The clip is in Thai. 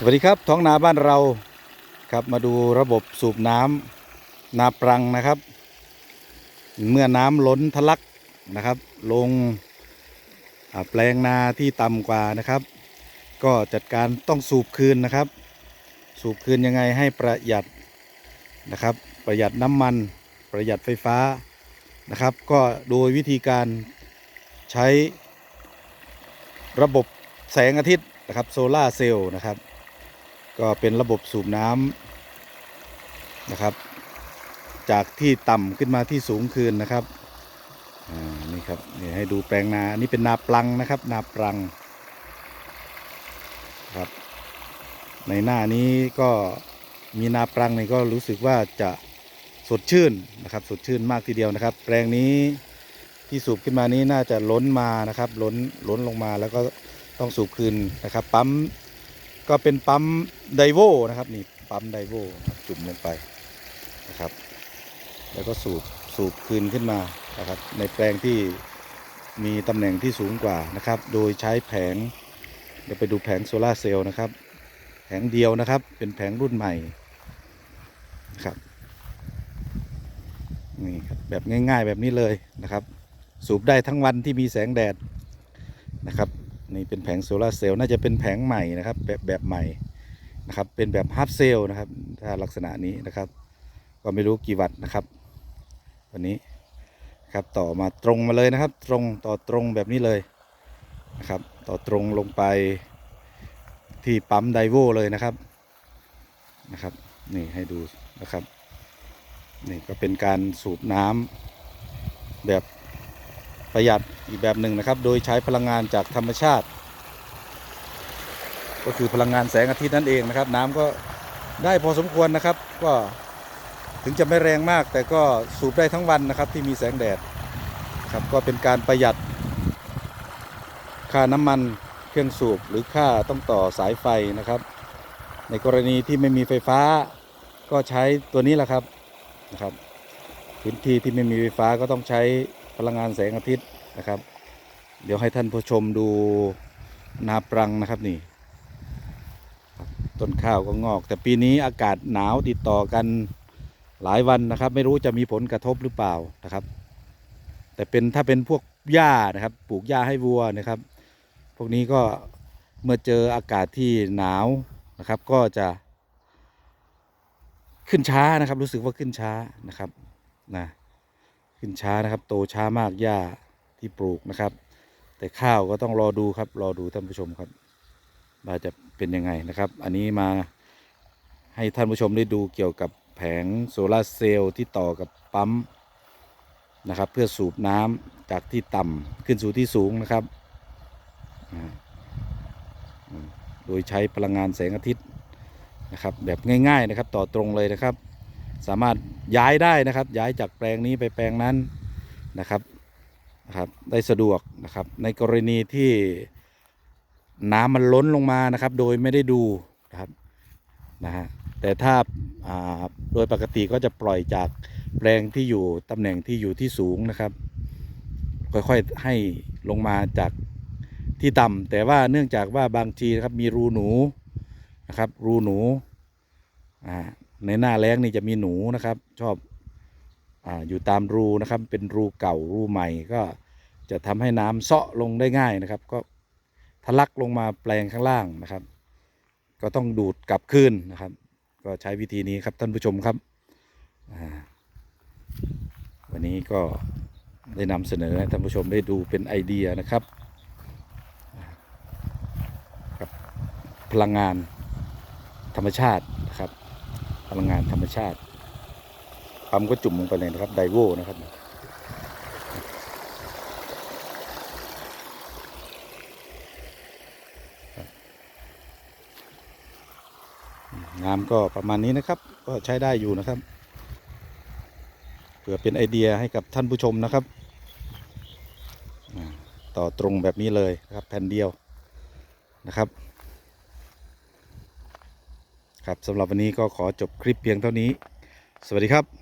สวัสดีครับท้องนาบ้านเราครับมาดูระบบสูบน้ำนาปรังนะครับ เมื่อน้ำล้นทะลักนะครับ ลงแปลงนาที่ต่ำกว่านะครับ ก็จัดการต้องสูบคืนนะครับ สูบคืนยังไงให้ประหยัดนะครับ ประหยัดน้ำมัน ประหยัดไฟฟ้านะครับ ก็โดยวิธีการใช้ระบบแสงอาทิตย์นะครับโซลาเซลล์นะครับ ก็เป็นระบบสูบน้ำนะครับ จากที่ต่ำขึ้นมาที่สูงคืนนะครับนี่ครับนี่ให้ดูแปลงนานี่เป็นนาปลังนะครับ นาปลังครับ ในหน้านี้ก็มีนาปรังนี่ก็รู้สึกว่าจะสดชื่นนะครับ สดชื่นมากทีเดียวนะครับ แปลงนี้ที่สูบขึ้นมานี้น่าจะล้นมานะครับ ล้นล้นลงมาแล้วก็ต้องสูบคืนนะครับ ปั๊ม ก็เป็นปั๊มไดโวนะครับนี่ปั๊มไดโวจุ่มลงไปนะครับ แล้วก็สูบสูบคืนขึ้นมานะครับในแปลงที่มีตำแหน่งที่สูงกว่านะครับ โดยใช้แผงเดี๋ยวไปดูแผงโซลาเซลล์นะครับแผงเดียวนะครับเป็นแผงรุ่นใหม่นะครับนี่ครับแบบง่าย ๆ แบบนี้เลยนะครับ สูบได้ทั้งวันที่มีแสงแดดนะครับ นี่เป็นแผงโซลาเซลล์น่าจะเป็นแผงใหม่นะครับ แบบแบบใหม่นะครับ เป็นแบบฮาร์ฟเซลล์นะครับ ถ้าลักษณะนี้นะครับ ก็ไม่รู้กี่วัตต์นะครับวันนี้ครับต่อมาตรงมาเลยนะครับ ตรงต่อตรงแบบนี้เลยนะครับ ต่อตรงลงไปที่ปั๊มไดโวเลยนะครับนะครับ นี่ให้ดูนะครับนี่ก็เป็นการสูบน้ำแบบ ประหยัดอีกแบบหนึ่งนะครับ โดยใช้พลังงานจากธรรมชาติ ก็คือพลังงานแสงอาทิตย์นั่นเองนะครับ น้ำก็ได้พอสมควรนะครับ ก็ถึงจะไม่แรงมาก แต่ก็สูบได้ทั้งวันนะครับที่มีแสงแดดครับก็เป็นการประหยัด ค่าน้ำมันเครื่องสูบหรือค่าต้องต่อสายไฟนะครับ ในกรณีที่ไม่มีไฟฟ้า ก็ใช้ตัวนี้แหละครับนะครับพื้นที่ที่ไม่มีไฟฟ้าก็ต้องใช้พลังงานแสงอาทิตย์ นะครับ เดี๋ยวให้ท่านผู้ชมดูนาปรังนะครับนี่ต้นข้าวก็งอก แต่ปีนี้อากาศหนาวติดต่อกันหลายวันนะครับ ไม่รู้จะมีผลกระทบหรือเปล่านะครับ แต่เป็นถ้าเป็นพวกหญ้านะครับ ปลูกหญ้าให้วัวนะครับ พวกนี้ก็เมื่อเจออากาศที่หนาวนะครับ ก็จะ ขึ้นช้านะครับ รู้สึกว่าขึ้นช้านะครับนะขึ้นช้านะครับ โตช้ามากหญ้า ที่ปลูกนะครับ แต่ข้าวก็ต้องรอดูครับ รอดูท่านผู้ชมครับว่าจะเป็นยังไงนะครับ อันนี้มาให้ท่านผู้ชมได้ดูเกี่ยวกับแผงโซลาร์เซลล์ที่ต่อกับปั๊มนะครับ เพื่อสูบน้ำจากที่ต่ำขึ้นสู่ที่สูงนะครับ โดยใช้พลังงานแสงอาทิตย์นะครับ แบบง่าย ๆนะครับ ต่อตรงเลยนะครับ สามารถย้ายได้นะครับ ย้ายจากแปลงนี้ไปแปลงนั้นนะครับ นะครับได้สะดวกนะครับ ในกรณีที่น้ำมันล้นลงมานะครับ โดยไม่ได้ดูนะครับนะฮะแต่ถ้าโดยปกติก็จะปล่อยจากแปลงที่อยู่ตำแหน่งที่อยู่ที่สูงนะครับ ค่อยๆให้ลงมาจากที่ต่ำแต่ว่าเนื่องจากว่าบางทีนะครับมีรูหนูนะครับ รูหนูในหน้าแล้งนี่จะมีหนูนะครับ ชอบ อยู่ตามรูนะครับ เป็นรูเก่ารูใหม่ก็จะทำให้น้ำเซาะลงได้ง่ายนะครับ ก็ทะลักลงมาแปลงข้างล่างนะครับ ก็ต้องดูดกลับคืนนะครับ ก็ใช้วิธีนี้ครับท่านผู้ชมครับวันนี้ก็ได้นำเสนอให้ท่านผู้ชมได้ดูเป็นไอเดียนะครับพลังงานธรรมชาตินะครับ พลังงานธรรมชาติ ปั๊มก็จุ่มลงไปเลยนะครับไดโวนะครับน้ำก็ประมาณนี้นะครับ ก็ใช้ได้อยู่นะครับเผื่อเป็นไอเดียให้กับท่านผู้ชมนะครับ ต่อตรงแบบนี้เลยนะครับแผ่นเดียวนะครับครับสำหรับวันนี้ก็ขอจบคลิปเพียงเท่านี้ สวัสดีครับ